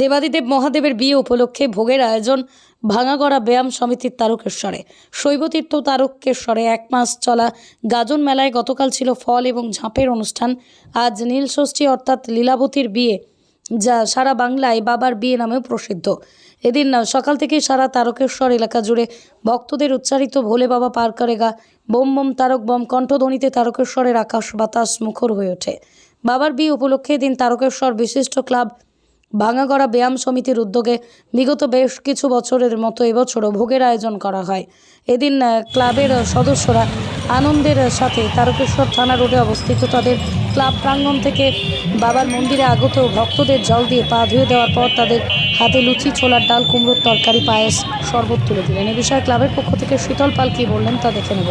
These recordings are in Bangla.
দেবাদিদেব মহাদেবের বিয়ে উপলক্ষে ভোগের আয়োজন ভাঙাগড়া ব্যায়াম সমিতির তারকেশ্বরে। শৈবতীর্থ তারকেশ্বরে এক মাস চলা গাজন মেলায় গতকাল ছিল ফল এবং ঝাঁপের অনুষ্ঠান। আজ নীলষষ্ঠী অর্থাৎ লীলাবতীর বিয়ে, যা সারা বাংলায় বাবার বিয়ে নামেও প্রসিদ্ধ। এদিন সকাল থেকেই সারা তারকেশ্বর এলাকা জুড়ে ভক্তদের উচ্চারিত ভোলে বাবা পার করে গা বোম বোম তারক বম কণ্ঠধ্বনিতে তারকেশ্বরের আকাশ বাতাস মুখর হয়ে ওঠে। বাবার বিয়ে উপলক্ষে এদিন তারকেশ্বর বিশিষ্ট ক্লাব ভাঙাগড়া ব্যায়াম সমিতির উদ্যোগে বিগত বেশ কিছু বছরের মতো এবছরও ভোগের আয়োজন করা হয়। এদিন ক্লাবের সদস্যরা আনন্দের সাথে তারকেশ্বর থানা রোডে অবস্থিত তাদের ক্লাব প্রাঙ্গণ থেকে বাবার মন্দিরে আগত ভক্তদের জল দিয়ে পা ধুয়ে দেওয়ার পর তাদের হাতে লুচি, ছোলার ডাল, কুমড়োর তরকারি, পায়েস শরবত তুলে দিলেন। এ বিষয়ে ক্লাবের পক্ষ থেকে শীতল পাল কী বললেন তা দেখে নেব।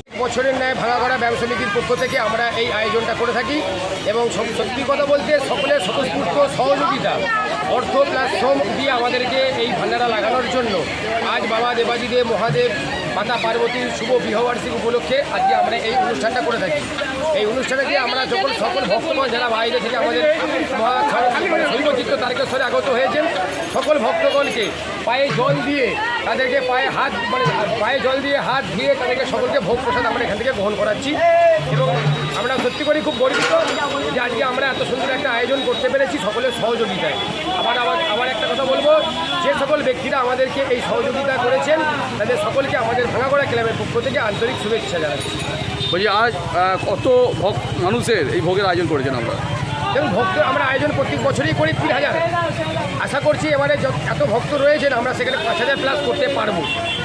বছরের ন্যায় ভাঙাগড়া ব্যায়াম সমিতির পক্ষ থেকে আমরা এই আয়োজনটা করে থাকি এবং সত্যি কথা বলতে সকলের স্বতঃস্ফূর্ত সহযোগিতা, অর্থ প্লাস শ্রম দিয়ে আমাদেরকে এই ভান্ডারা লাগানোর জন্য আজ বাবা দেবাদিদেব, মহাদেব, মাতা পার্বতীর শুভ বিবাহবার্ষিকী উপলক্ষে আজকে আমরা এই অনুষ্ঠানটা করে থাকি। এই অনুষ্ঠানকে আমরা যখন সকল ভক্তগণ, যারা বাইরে থেকে আমাদের মহা শৈবচিত্র তারকেশ্বরে আগত হয়েছেন সকল ভক্তগণকে। পায়ে জল দিয়ে তাদেরকে পায়ে হাত মানে পায়ে জল দিয়ে হাত ধুয়ে তাদেরকে সকলকে ভোগ প্রসাদ আমরা এখান থেকে গ্রহণ করাচ্ছি। এবং আমরা সত্যি করে খুব গর্বিত যে আজকে আমরা এত সুন্দর একটা আয়োজন করতে পেরেছি সকলের সহযোগিতায়। আবার আবার আবার একটা কথা বলব, যে সকল ব্যক্তিরা আমাদেরকে এই সহযোগিতা করেছেন, তাদের সকলকে আমাদের ভাঙাগড়া ক্লাবের পক্ষ থেকে আন্তরিক শুভেচ্ছা জানাচ্ছি। বলছি আজ কত ভক্ত মানুষের এই ভোগের আয়োজন করেছেন আমরা। দেখুন ভক্ত আমরা আয়োজন প্রত্যেক বছরই করি তিন হাজার। আশা করছি এবারে যত- এত ভক্ত রয়েছেন আমরা সেখানে পাঁচ হাজার প্লাস করতে পারব।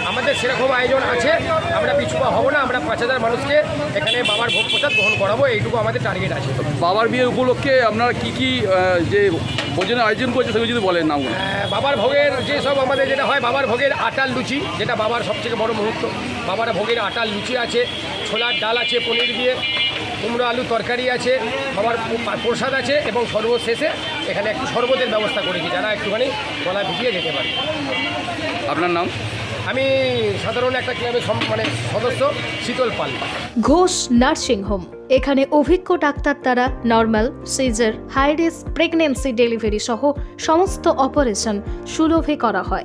আমাদের সেরকম আয়োজন আছে আমরা পিছুপা হব না আমরা পাঁচ হাজার মানুষকে এখানে বাবার ভোগ প্রসাদ গ্রহণ করাবো এইটুকু আমাদের টার্গেট আছে। বাবার বিয়ে উপলক্ষে আপনারা কি কি যে ভোজনের আয়োজন করেছে সেগুলো যদি বলেন নামগুলো আহ, বাবার ভোগের যেসব আমাদের যেটা হয় বাবার ভোগের আটার লুচি যেটা বাবার সবথেকে বড় মুহূর্ত বাবার ভোগের আটার লুচি আছে ছোলার ডাল আছে পনির দিয়ে কুমড়ো আলু তরকারি আছে পো- প্রসাদ আছে এবং সর্বশেষে এখানে একটু শরবতের ব্যবস্থা করেছি যারা একটুখানি গলা ভিজিয়ে যেতে পারে। আপনার নাম? আমি সাধারণ একটা ক্লাবের মানে সদস্য শীতল পাল। Ghosh nursing home. এখানে অভিজ্ঞ ডাক্তার দ্বারা normal caesar high risk pregnancy delivery সহ সমস্ত অপারেশন সুলভে করা হয়।